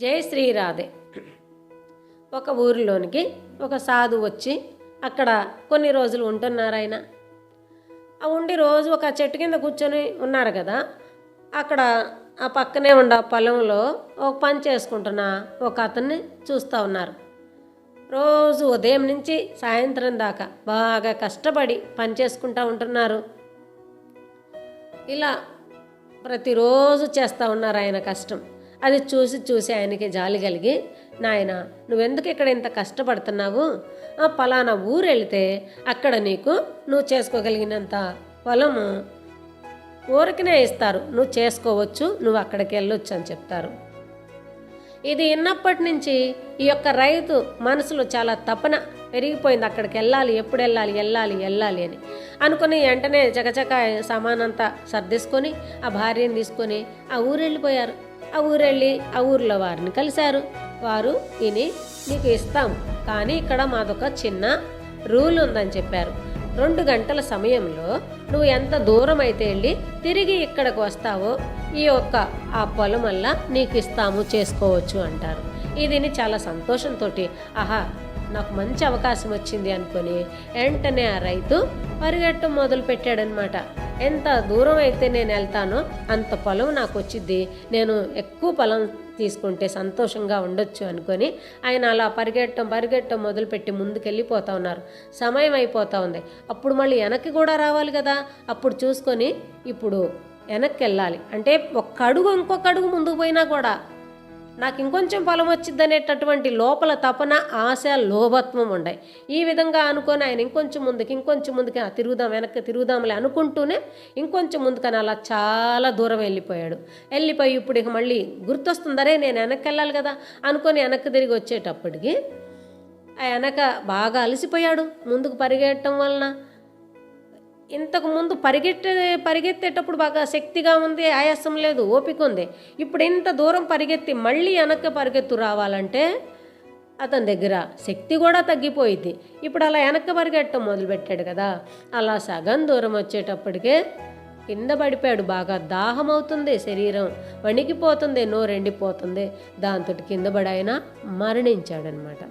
జై శ్రీరాధే. ఒక ఊరిలోనికి ఒక సాధు వచ్చి అక్కడ కొన్ని రోజులు ఉంటున్నారు ఆయన. ఆ ఉండి రోజు ఒక చెట్టు కింద కూర్చొని ఉన్నారు కదా. అక్కడ ఆ పక్కనే ఉండ పొలంలో ఒక పని చేసుకుంటున్న ఒక అతన్ని చూస్తూ ఉన్నారు. రోజు ఉదయం నుంచి సాయంత్రం దాకా బాగా కష్టపడి పని చేసుకుంటూ ఉంటున్నారు. ఇలా ప్రతిరోజు చేస్తూ ఉన్నారు ఆయన కష్టం. అది చూసి చూసి ఆయనకి జాలి కలిగి నాయన నువ్వెందుకు ఇక్కడ ఇంత కష్టపడుతున్నావు? ఆ పలానా ఊరు వెళితే అక్కడ నీకు నువ్వు చేసుకోగలిగినంత పొలము ఊరికినే ఇస్తారు. నువ్వు చేసుకోవచ్చు నువ్వు అక్కడికి వెళ్ళొచ్చు అని చెప్తారు. ఇది విన్నప్పటి నుంచి ఈ యొక్క రైతు మనసులో చాలా తపన పెరిగిపోయింది. అక్కడికి వెళ్ళాలి ఎప్పుడు వెళ్ళాలి వెళ్ళాలి వెళ్ళాలి అని. అనుకుని వెంటనే చకచక సామానంతా సర్దేసుకొని ఆ భార్యని తీసుకొని ఆ ఊరు వెళ్ళిపోయారు. ఆ ఊరు వెళ్ళి ఆ ఊర్లో వారిని కలిశారు. వారు ఇని నీకు ఇస్తాం కానీ ఇక్కడ మాదొక చిన్న రూల్ ఉందని చెప్పారు. రెండు గంటల సమయంలో నువ్వు ఎంత దూరం అయితే వెళ్ళి తిరిగి ఇక్కడికి వస్తావో ఈ యొక్క ఆ పొలం వల్ల నీకు ఇస్తాము చేసుకోవచ్చు అంటారు. ఇదిని చాలా సంతోషంతో ఆహా నాకు మంచి అవకాశం వచ్చింది అనుకొని వెంటనే ఆ రైతు పరిగెట్టడం మొదలు పెట్టాడనమాట ఎంత దూరం అయితే నేను వెళ్తానో అంత పొలం నాకు వచ్చింది నేను ఎక్కువ పొలం తీసుకుంటే సంతోషంగా ఉండొచ్చు అనుకొని ఆయన అలా పరిగెట్టడం పరిగెట్టడం మొదలుపెట్టి ముందుకెళ్ళిపోతా ఉన్నారు. సమయం అయిపోతూ ఉంది. అప్పుడు మళ్ళీ వెనక్కి కూడా రావాలి కదా. అప్పుడు చూసుకొని ఇప్పుడు వెనక్కి వెళ్ళాలి. అంటే ఒక్క అడుగు ఇంకొక అడుగు ముందుకు పోయినా కూడా నాకు ఇంకొంచెం ఫలం వచ్చింది అనేటటువంటి లోపల తపన ఆశ లోభత్వం ఉండే ఈ విధంగా అనుకొని ఆయన ఇంకొంచెం ముందుకు ఇంకొంచెం ముందుకు తిరుగుదాం వెనక్కి తిరుగుదాంలే అనుకుంటూనే ఇంకొంచెం ముందుకని అలా చాలా దూరం వెళ్ళిపోయాడు. వెళ్ళిపోయి ఇప్పుడు ఇక మళ్ళీ గుర్తొస్తుందరే నేను వెనక్కి వెళ్ళాలి కదా అనుకొని వెనక్కి తిరిగి వచ్చేటప్పటికి ఆ వెనక బాగా అలసిపోయాడు. ముందుకు పరిగెట్టడం వలన ఇంతకుముందు పరిగెట్టే పరిగెత్తేటప్పుడు బాగా శక్తిగా ఉంది ఆయాసం లేదు ఓపిక ఉంది. ఇప్పుడు ఇంత దూరం పరిగెత్తి మళ్ళీ వెనక్కి పరిగెత్తు రావాలంటే అతని దగ్గర శక్తి కూడా తగ్గిపోయింది ఇప్పుడు అలా వెనక్కి పరిగెట్టడం మొదలుపెట్టాడు కదా. అలా సగం దూరం వచ్చేటప్పటికే కింద పడిపోయాడు. బాగా దాహం అవుతుంది శరీరం. వణికిపోతుంది నోరెండిపోతుంది దాంతో కింద పడి మరణించాడనమాట.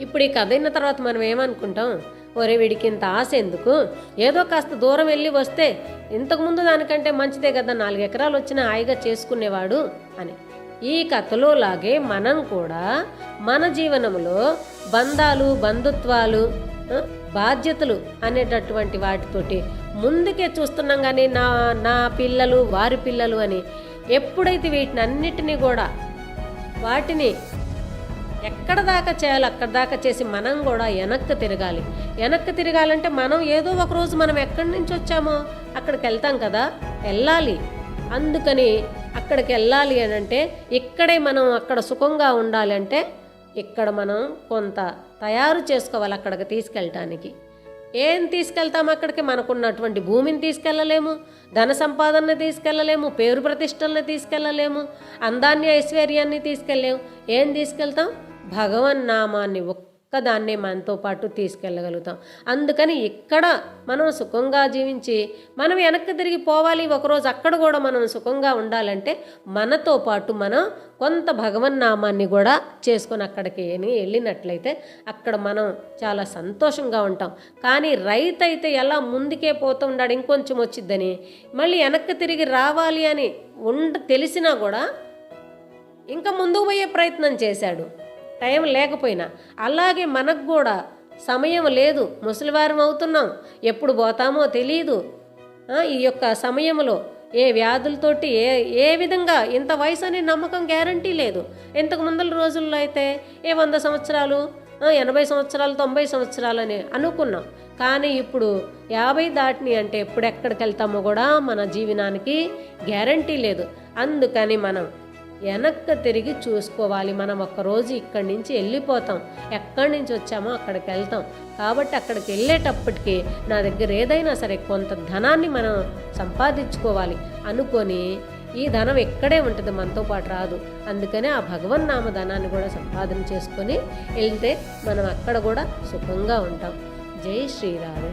ఇప్పుడు ఈ కథ అయిన తర్వాత మనం ఏమనుకుంటాం? ఒరే వీడికి ఇంత ఆశ ఎందుకు? ఏదో కాస్త దూరం వెళ్ళి వస్తే ఇంతకుముందు దానికంటే మంచిదే కదా నాలుగు ఎకరాలు వచ్చినా హాయిగా చేసుకునేవాడు అని. ఈ కథలో లాగే మనం కూడా మన జీవనంలో బంధాలు బంధుత్వాలు బాధ్యతలు అనేటటువంటి వాటితోటి ముందుకే చూస్తున్నాం కానీ నా నా పిల్లలు వారి పిల్లలు అని ఎప్పుడైతే వీటిని అన్నిటినీ కూడా వాటిని ఎక్కడ దాకా చేయాలో అక్కడ దాకా చేసి మనం కూడా వెనక్కి తిరగాలి. వెనక్కి తిరగాలంటే మనం ఏదో ఒక రోజు మనం ఎక్కడి నుంచి వచ్చామో అక్కడికి వెళ్తాం కదా వెళ్ళాలి. అందుకని అక్కడికి వెళ్ళాలి అని అంటే ఇక్కడే మనం అక్కడ సుఖంగా ఉండాలి అంటే ఇక్కడ మనం కొంత తయారు చేసుకోవాలి అక్కడికి తీసుకెళ్ళటానికి. ఏం తీసుకెళ్తాం అక్కడికి? మనకున్నటువంటి భూమిని తీసుకెళ్ళలేము ధన సంపాదనని తీసుకెళ్ళలేము పేరు ప్రతిష్టల్ని తీసుకెళ్ళలేము అందాన్ని ఐశ్వర్యాన్ని తీసుకెళ్ళలేము. ఏం తీసుకెళ్తాం? భగవన్ నామాన్ని ఒక్కదాన్నే మనతో పాటు తీసుకెళ్ళగలుగుతాం. అందుకని ఇక్కడ మనం సుఖంగా జీవించి మనం వెనక్కి తిరిగి పోవాలి ఒకరోజు అక్కడ కూడా మనం సుఖంగా ఉండాలంటే మనతో పాటు మనం కొంత భగవన్ నామాన్ని కూడా చేసుకొని అక్కడికి అని వెళ్ళినట్లయితే అక్కడ మనం చాలా సంతోషంగా ఉంటాం. కానీ రైతు అయితే ఎలా ముందుకే పోతుండాడు ఇంకొంచెం వచ్చిద్దని మళ్ళీ వెనక్కి తిరిగి రావాలి అని ఉండ తెలిసినా కూడా ఇంకా ముందుకు పోయే ప్రయత్నం చేశాడు. టైం లేకపోయినా అలాగే మనకు కూడా సమయం లేదు. ముసలివారం అవుతున్నాం. ఎప్పుడు పోతామో తెలియదు ఈ యొక్క సమయంలో ఏ వ్యాధులతోటి ఏ ఏ విధంగా ఇంత వయసు అనే నమ్మకం గ్యారంటీ లేదు. ఇంతకు ముందల రోజుల్లో అయితే ఏ వంద సంవత్సరాలు ఎనభై సంవత్సరాలు తొంభై సంవత్సరాలు అని అనుకున్నాం. కానీ ఇప్పుడు యాభై దాటిని అంటే ఎప్పుడెక్కడికి వెళ్తామో కూడా మన జీవనానికి గ్యారంటీ లేదు. అందుకని మనం వెనక్కి తిరిగి చూసుకోవాలి. మనం ఒక్కరోజు ఇక్కడి నుంచి వెళ్ళిపోతాం. ఎక్కడి నుంచి వచ్చామో అక్కడికి వెళ్తాం. కాబట్టి అక్కడికి వెళ్ళేటప్పటికి నా దగ్గర ఏదైనా సరే కొంత ధనాన్ని మనం సంపాదించుకోవాలి. అనుకొని ఈ ధనం ఎక్కడే ఉంటుంది మనతో పాటు రాదు. అందుకనే ఆ భగవన్నామ ధనాన్ని కూడా సంపాదన చేసుకొని వెళ్తే మనం అక్కడ కూడా సుఖంగా ఉంటాం. జై శ్రీరామ్.